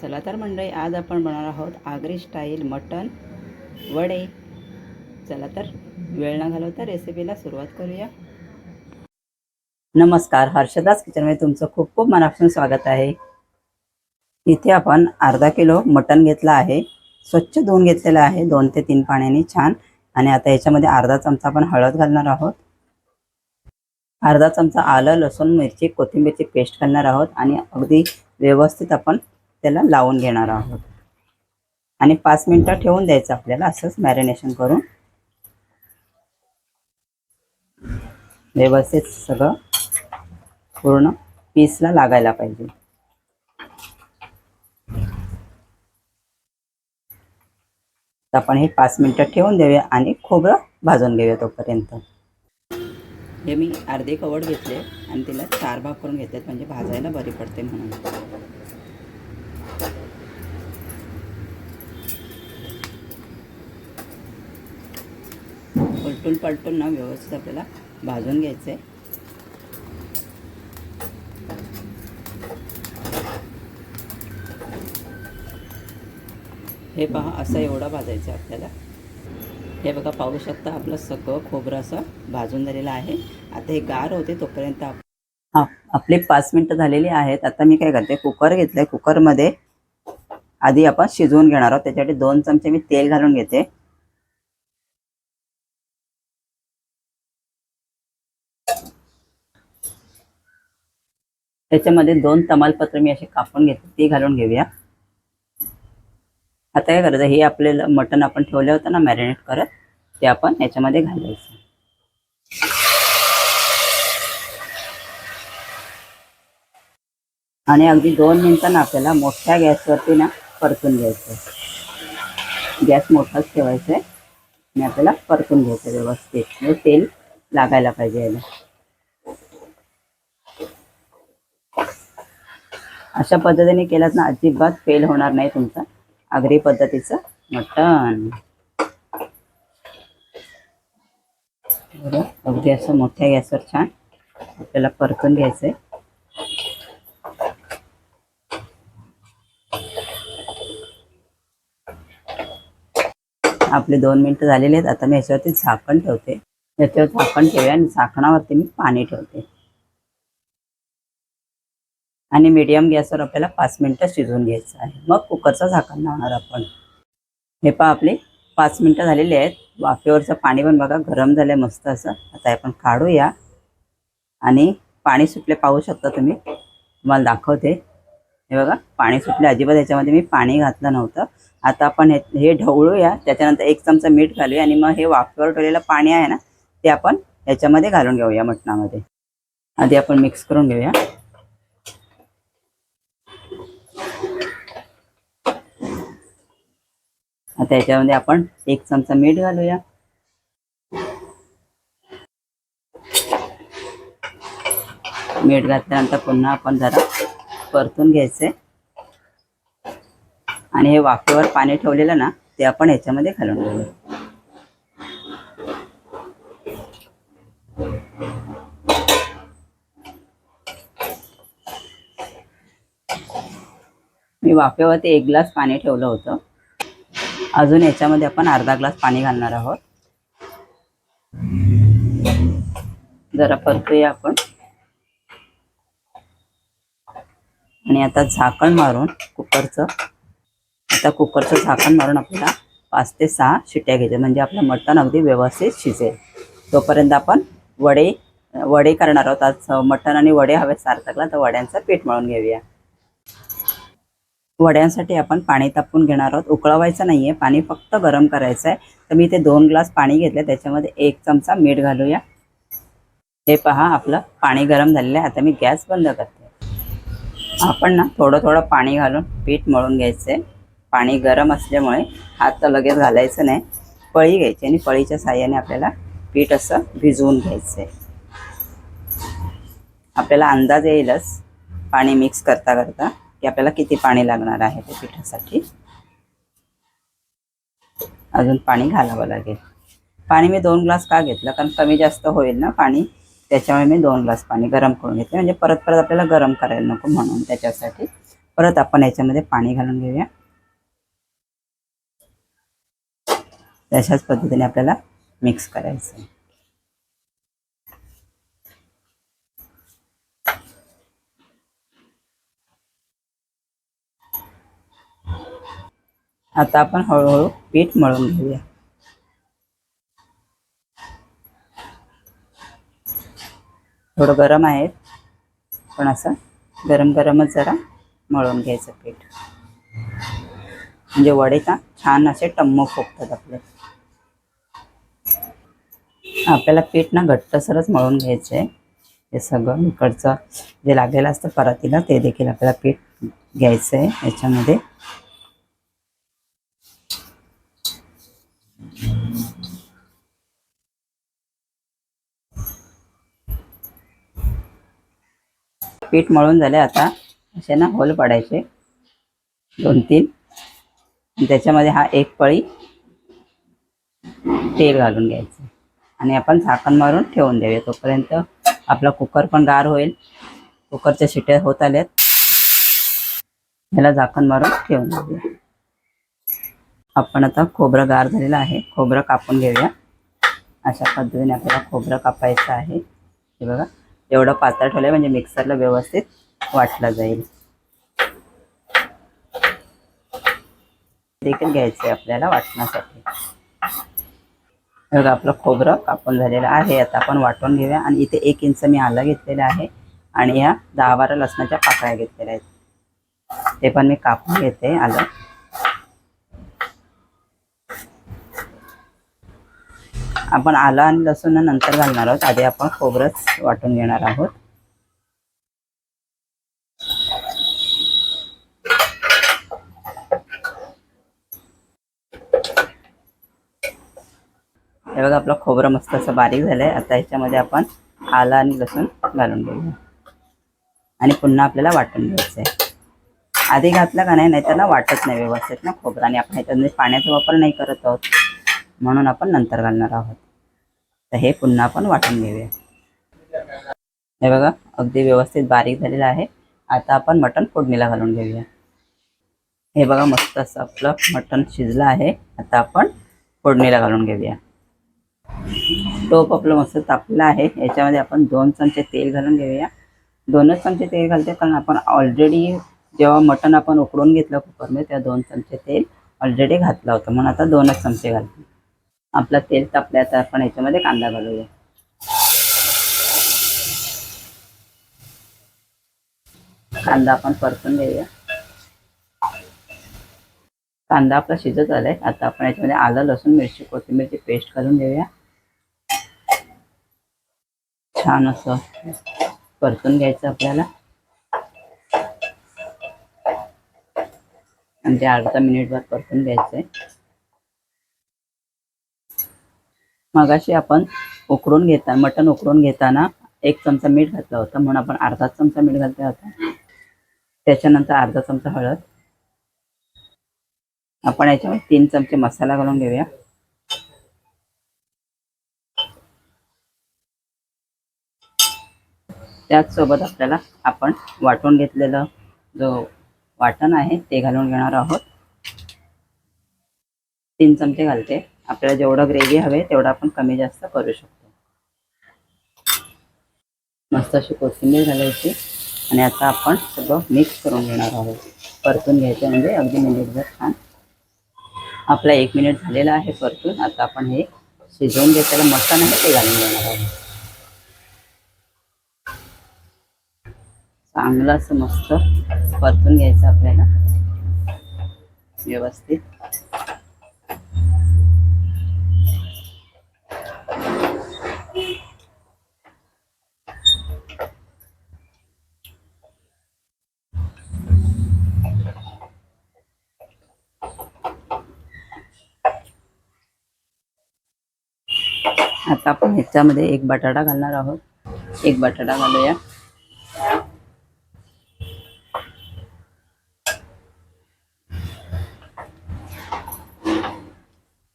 चला तर मंडळी आज आपण बनवणार आहोत आगरी स्टाईल मटन वडे. चला तर वेळ न घालवता रेसिपीला सुरुवात करूया. नमस्कार हर्षदास किचनमध्ये तुमचं खूप खूप मनापासून स्वागत आहे. इथे आपण अर्धा किलो मटन घेतलं आहे. स्वच्छ धुवून घेतलेलं आहे दोन ते तीन पाण्याने छान. आणि आता याच्यामध्ये अर्धा चमचा आपण हळद घालणार आहोत. अर्धा चमचा आलं लसूण मिरची कोथिंबीरची पेस्ट घालणार आहोत. आणि अगदी व्यवस्थित आपण त्याला लावून घेणार आहोत. आणि पाच मिनिटं ठेवून द्यायचं आपल्याला असंच मॅरिनेशन करून. व्यवस्थित सगळं पूर्ण पीसला लागायला पाहिजे. आपण हे पाच मिनिटं ठेवून देऊया आणि खोबरं भाजून घेऊया तोपर्यंत. हे मी अर्धे कवड घेतले आणि तिला चार भाग करून घेतलेत म्हणजे भाजायला बरी पडते म्हणून. उलटून पलटून ना व्यवस्थित आपल्याला भाजून घ्यायचं आहे हे पहा असं एवढं भाजायचं आहे आपल्याला. हे बघा पाहू शकता आपलं सगळं खोबरं असं भाजून झालेलं आहे. आता हे गार होते तोपर्यंत आप आपले आपली पाच मिनटं झालेली आहेत. आता मी काय करते कुकर घेतलंय. कुकरमध्ये आधी आपण शिजवून घेणार आहोत. त्याच्यासाठी दोन चमचे मी तेल घालून घेते. त्याच्यामध्ये दोन तमालपत्र मी असे कापून घेते ती घालून घेऊया. आता काय करायचं हे आपल्याला मटण आपण ठेवलं होतं ना मॅरिनेट करत ते आपण याच्यामध्ये घालायचं. आणि अगदी दोन मिनिटांना आपल्याला मोठ्या गॅसवरती ना परतून घ्यायचं गॅस मोठाच ठेवायचा आहे. आणि आपल्याला परतून घ्यायचं व्यवस्थित. म्हणजे तेल लागायला पाहिजे याला. अशा पद्धतीने केलात ना अजिबात फेल होणार नाही तुमचा. आगरी पद्धतीचं मटण बरं अगदी असं मोठ्या गॅसवर छान आपल्याला परतून घ्यायचंय. आपले दोन मिनिटं झालेले आहेत आता मी याच्यावरती झाकण ठेवते. याच्यावर झाकण ठेवूया आणि झाकणावरती मी पाणी ठेवते. आणि मीडियम गॅसवर आपल्याला पाच मिनटं शिजवून घ्यायचं आहे. मग कुकरचा झाकण लावणार आपण. हे पहा आपले पाच मिनटं झालेली आहेत. वाफेवरचं पाणी पण बघा गरम झालं आहे मस्त असं. आता आपण काढूया. आणि पाणी सुटले पाहू शकता तुम्ही. तुम्हाला दाखवते. हे बघा पाणी सुटले. अजिबात याच्यामध्ये मी पाणी घातलं नव्हतं. आता आपण हे हे ढवळूया. त्याच्यानंतर एक चमचा मीठ घालूया. आणि मग हे वाफेवर ठेवलेलं पाणी आहे ना ते आपण याच्यामध्ये घालून घेऊया मटणामध्ये. आधी आपण मिक्स करून घेऊया. आता याच्यामध्ये आपण एक चमचा मीठ घालूया. मीठ घातल्यानंतर पुन्हा आपण जरा परतून घ्यायचे. आणि हे वाफेवर पाणी ठेवलेलं ना ते आपण ह्याच्यामध्ये घालून घेऊया मी वाफेवरती एक ग्लास पाणी ठेवलं होतं. अजून याच्यामध्ये आपण अर्धा ग्लास पाणी घालणार आहोत. जरा परतूया आपण. आणि आता झाकण मारून कुकरचं आता कुकरचं झाकण मारून आपल्याला पाच ते सहा शिट्या घ्यायच्या म्हणजे आपलं मटण अगदी व्यवस्थित शिजेल. तोपर्यंत आपण वडे वडे करणार आहोत. आज मटण आणि वडे हवे सार्थकला तर वड्यांचं पीठ मळून घेऊया. वड्यांसाठी आपण पाणी तापून घेणार आहोत. उकळवायचं नाही आहे पाणी फक्त गरम करायचं आहे तर मी ते दोन ग्लास पाणी घेतलं त्याच्यामध्ये एक चमचा मीठ घालूया. हे पहा आपलं पाणी गरम झालेलं आहे. आता मी गॅस बंद करते. आपण ना थोडं थोडं पाणी घालून पीठ मळून घ्यायचं आहे पाणी गरम असल्यामुळे हात तर लगेच घालायचं नाही. पळी घ्यायची आणि पळीच्या साह्याने आपल्याला पीठ असं भिजवून घ्यायचं आहे आपल्याला अंदाज येईलच पाणी मिक्स करता करता. की आपल्याला किती पाणी लागणार आहे ते पिठासाठी. अजून पाणी घालावं लागेल. पाणी मी दोन ग्लास का घेतलं? कारण कमी जास्त होईल ना पाणी. त्याच्यामुळे मी दोन ग्लास पाणी गरम करून घेतले. म्हणजे परत परत आपल्याला गरम करायला नको म्हणून त्याच्यासाठी. परत आपण याच्यामध्ये पाणी घालून घेऊया. तशाच पद्धतीने आपल्याला मिक्स करायचं आहे. आता आपण हळूहळू पीठ मळून घेऊया. थोडं गरम आहे पण असं गरम गरमच जरा मळून घ्यायचं पीठ. म्हणजे वडे का छान असे टम्म फुगतात आपले. आपल्याला पीठ ना घट्टसरच मळून घ्यायचं आहे. हे सगळं इकडचं जे लागलेलं असतं परातीला ते देखील आपल्याला पीठ घ्यायचं आहे याच्यामध्ये. पीठ मळून झाले आता. असे ना होल पाडायचे. दोन तीन त्याच्यामध्ये हा एक पळी तेल घालून घ्यायचं. आणि आपण झाकण मारून ठेवून देऊया. तोपर्यंत आपला कुकर पण गार होईल. कुकरच्या शिट्या होत आल्यात. ह्याला झाकण मारून ठेवून देऊया. आपण आता खोबरं गार झालेलं आहे. खोबरं कापून घेऊया. अशा पद्धतीने आपल्याला खोबरं कापायचं आहे. हे बघा. एवढं पातळ ठेवलं म्हणजे मिक्सरला व्यवस्थित वाटलं जाईल. देखील घ्यायचं आहे आपल्याला वाटण्यासाठी. बघा आपलं खोबरं कापून झालेलं आहे. आता आपण वाटून घेऊया. आणि इथे एक इंच मी आलं घेतलेलं आहे. आणि ह्या दहा बारा लसणाच्या पाकळ्या घेतलेल्या आहेत. ते पण मी कापून घेते आलं. आपण आलं आणि लसूण नंतर घालणार आहोत. आधी आपण खोबरंच वाटून घेणार आहोत. हे बघा आपलं खोबरं मस्त असं बारीक झालंय. आता ह्याच्यामध्ये आपण आलं आणि लसूण घालून घेऊया आणि पुन्हा आपल्याला वाटून घ्यायचं आहे आधी घातलं का नाही त्याला वाटत नाही व्यवस्थित ना खोबरं. आणि आपण ह्याच्यामध्ये पाण्याचा वापर नाही करत आहोत. म्हणून आपण नंतर घालणार आहोत. तर हे पुन्हा आपण वाटून घेऊया. हे बघा अगदी व्यवस्थित बारीक झालेलं आहे. आता आपण मटण फोडणीला घालून घेऊया. हे बघा मस्त असं आपलं मटण शिजलं आहे. आता आपण फोडणीला घालून घेऊया. टोप आपलं मस्त तापलं आहे. याच्यामध्ये आपण दोन चमचे तेल घालून घेऊया. दोनच चमचे तेल घालते कारण आपण ऑलरेडी जेव्हा मटण आपण उकडून घेतलं कुकरमध्ये तेव्हा दोन चमचे तेल ऑलरेडी घातलं होतं. म्हणून आता दोनच चमचे घालते आपलं तेल तापल्या तर आपण याच्यामध्ये कांदा घालूया. कांदा आपण परतून घेऊया. कांदा आपला शिजत आलाय. आता आपण याच्यामध्ये आलं लसूण मिरची कोथिंबीरची पेस्ट घालून घेऊया. छान असं परतून घ्यायचं आपल्याला. म्हणजे अर्धा मिनिटभर परतून घ्यायचंय. मगाशी आपण उकडून घेता मटण उकडून घेताना एक चमचा मीठ घातलं होतं. म्हणून आपण अर्धा चमचा मीठ घातला होता. त्याच्यानंतर अर्धा चमचा हळद. आपण याच्यावर तीन चमचे मसाला घालून घेऊया. त्याचसोबत आपल्याला आपण वाटून घेतलेलं जो वाटण आहे ते घालून घेणार आहोत. तीन चमचे घालते. आपल्याला जेवढं ग्रेव्ही हवे तेवढं आपण कमी जास्त करू शकतो. मस्त अशी कोथिंबीर घालायची आणि आता आपण सगळं मिक्स करून घेणार आहोत. परतून घ्यायचं म्हणजे अगदी मिनिटभर छान. आपला एक मिनिट झालेला आहे परतून. आता आपण हे शिजवून घेतलेलं मसाला आहे ते घालून घेणार आहोत. चांगलं असं मस्त परतून घ्यायचं आपल्याला. व्यवस्थित. आता आपण ह्याच्यामध्ये एक बटाटा घालणार आहोत. एक बटाटा घालूया.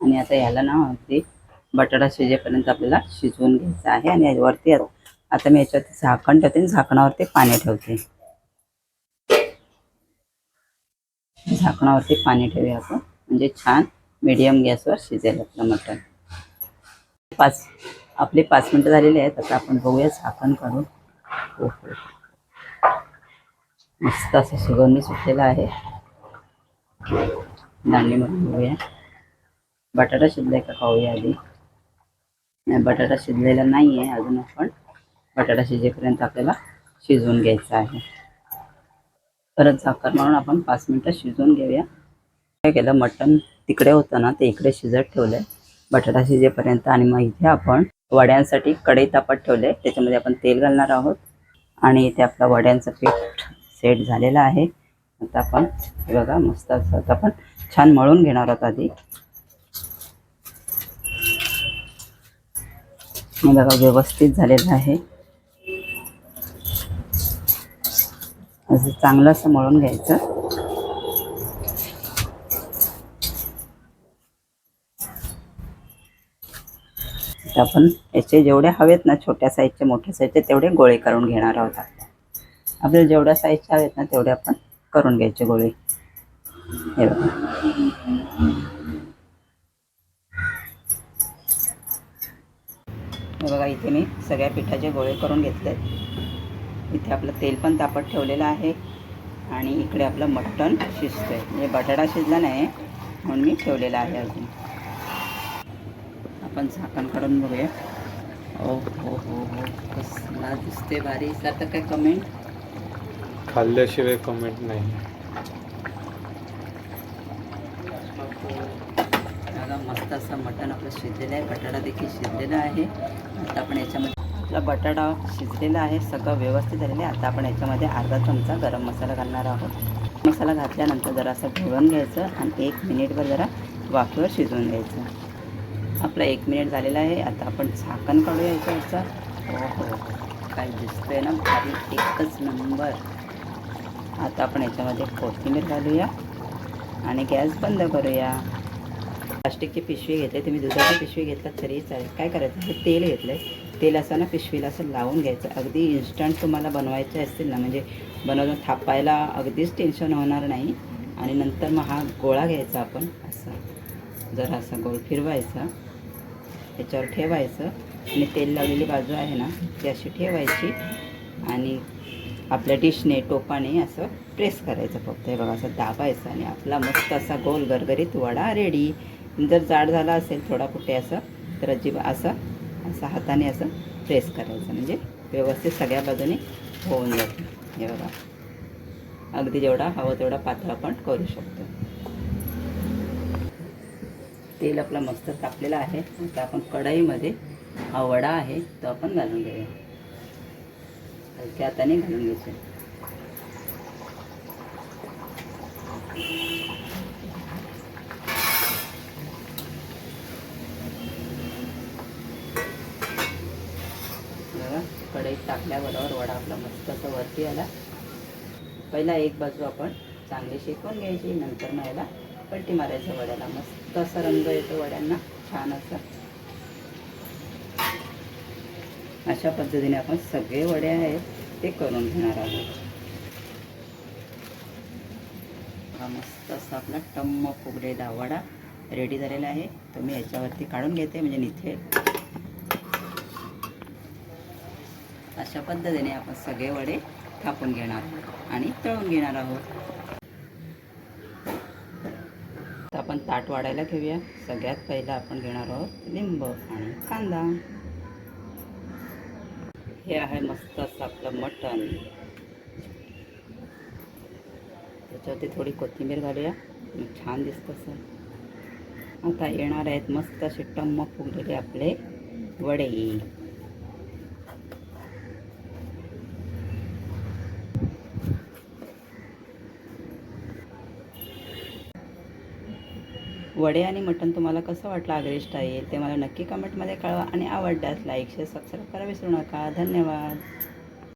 आणि आता याला ना अगदी बटाटा शिजेपर्यंत आपल्याला शिजवून घ्यायचं आहे आणि याच्यावरती आता मी याच्यावरती झाकण ठेवते आणि झाकणावरती पाणी ठेवते. झाकणावरती पाणी ठेवूया आपण. म्हणजे छान मीडियम गॅसवर शिजेल आपलं मटण. पाच आपले पाच मिनटं झालेले आहेत आता आपण बघूया झाकण काढून. हो मस्त असं सुगंध सुटलेला आहे. दांडीमधून बघूया. बटाटा शिजलाय का खाऊया आधी? नाही बटाटा शिजलेला नाही आहे अजून आपण. बटाटा शिजेपर्यंत आपल्याला शिजवून घ्यायचा आहे. परत झाकण मारून आपण पाच मिनटं शिजवून घेऊया. काय केलं मटण तिकडे होतं ना ते इकडे शिजत ठेवलंय. बटाटा शिजेपर्यंत आणि मग इथे आपण वड्यांसाठी कढई तापत ठेवले. त्याच्यामध्ये आपण तेल घालणार आहोत. आणि इथे आपलं वड्यांचं पीठ सेट झालेलं आहे. आता आपण हे बघा मस्त असं आता आपण छान मळून घेणार आहोत आधी. बघा व्यवस्थित झालेलं आहे. असं चांगलं असं मळून घ्यायचं. तर आपण याचे जेवढे हवेत ना छोट्या साईजचे मोठ्या साईजचे तेवढे गोळे करून घेणार आहोत आपण. आपल्याला जेवढ्या साईजचे हवेत ना तेवढे आपण करून घ्यायचे गोळे. हे बघा. हे बघा इथे मी सगळ्या पिठाचे गोळे करून घेतले इथे आपलं तेल पण तापत ठेवलेलं आहे आणि इकडे आपलं मटण शिजतंय. म्हणजे बटाटा शिजला नाही म्हणून मी ठेवलेला आहे अजून. आपण झाकण काढून बघूया. ओ हो हो हो. कसला दिसते भारी आता काय कमेंट खाल्ल्याशिवाय कमेंट नाही. बघा मस्त असं मटण आपलं शिजलेलं आहे. बटाटा देखील शिजलेला आहे. आता आपण याच्यामध्ये आपला बटाटा शिजलेला आहे. सगळं व्यवस्थित झालेलं आहे. आता आपण याच्यामध्ये अर्धा चमचा गरम मसाला घालणार आहोत. मसाला घातल्यानंतर जरा असं ढवळून घ्यायचं आणि एक मिनिटभर जरा वाफेवर शिजवून घ्यायचं. आपला एक मिनिट झालेला आहे. आता आपण झाकण काढूया याच्यावरचं. हो हो काय दिसतंय ना? भारी एकच नंबर. आता आपण याच्यामध्ये कोथिंबीर घालूया आणि गॅस बंद करूया. प्लास्टिकची पिशवी घेते तुम्ही दुधाची पिशवी घेतलात तरी चालेल. काय करायचं? हे तेल घेतलं आहे तेल असं ना पिशवीला असं लावून घ्यायचं. अगदी इन्स्टंट तुम्हाला बनवायचे असतील ना म्हणजे बनवलं थापायला अगदीच टेन्शन होणार नाही. आणि नंतर मग हा गोळा घ्यायचा आपण. असं जरा असा गोल फिरवायचा. त्याच्यावर ठेवायचं. आणि तेल लावलेली बाजू आहे ना ती अशी ठेवायची. आणि आपल्या डिशने टोपाने असं प्रेस करायचं फक्त. हे बघा असं दाबायचं आणि आपला मस्त असा गोल गरगरीत वडा रेडी जर जाड झाला असेल थोडा कुठे असं तर अजिबात असं असं हाताने असं प्रेस करायचं. म्हणजे व्यवस्थित सगळ्या बाजूने होऊन जातं. हे बघा. अगदी जेवढा हवं तेवढा पातळ आपण करू शकतो. तेल आपला मस्त तापलेला आहे. आता आपण कढईमध्ये हा वडा आहे तो आपण घालून घेऊया. हलक्या हाताने घालून घ्यायचे कढईत टाकल्याबरोबर वडा आपला मस्त असं वरती आला. पहिला एक बाजू आपण चांगली शेकून घ्यायची नंतर मग याला पलटी मारायचं वड्याला. मस्त असा रंग येतो वड्यांना. छान असा. अशा पद्धतीने आपण सगळे वडे आहेत ते करून घेणार आहोत. हा मस्त असा आपला टम्म फुगलेला वडा रेडी झालेला आहे. तो मी याच्यावरती काढून घेते म्हणजे निथे. अशा पद्धतीने आपण सगळे वडे थापून घेणार आहोत आणि तळून घेणार आहोत तर आपण ताट वाढायला घेऊया. सगळ्यात पहिला आपण घेणार आहोत लिंब आणि कांदा. हे आहे मस्त असं आपलं मटण. त्याच्यावरती थोडी कोथिंबीर घालूया. छान दिसतं असं. आता येणार आहेत मस्त असे टम्म फुगलेले आपले वडे. वडे आणि मटण तुम्हाला कसं वाटलं आगरी स्टाईल ते मला नक्की कमेंटमध्ये कळवा आणि आवडल्यास लाईक शेअर सबस्क्राईब करा. विसरू नका. धन्यवाद.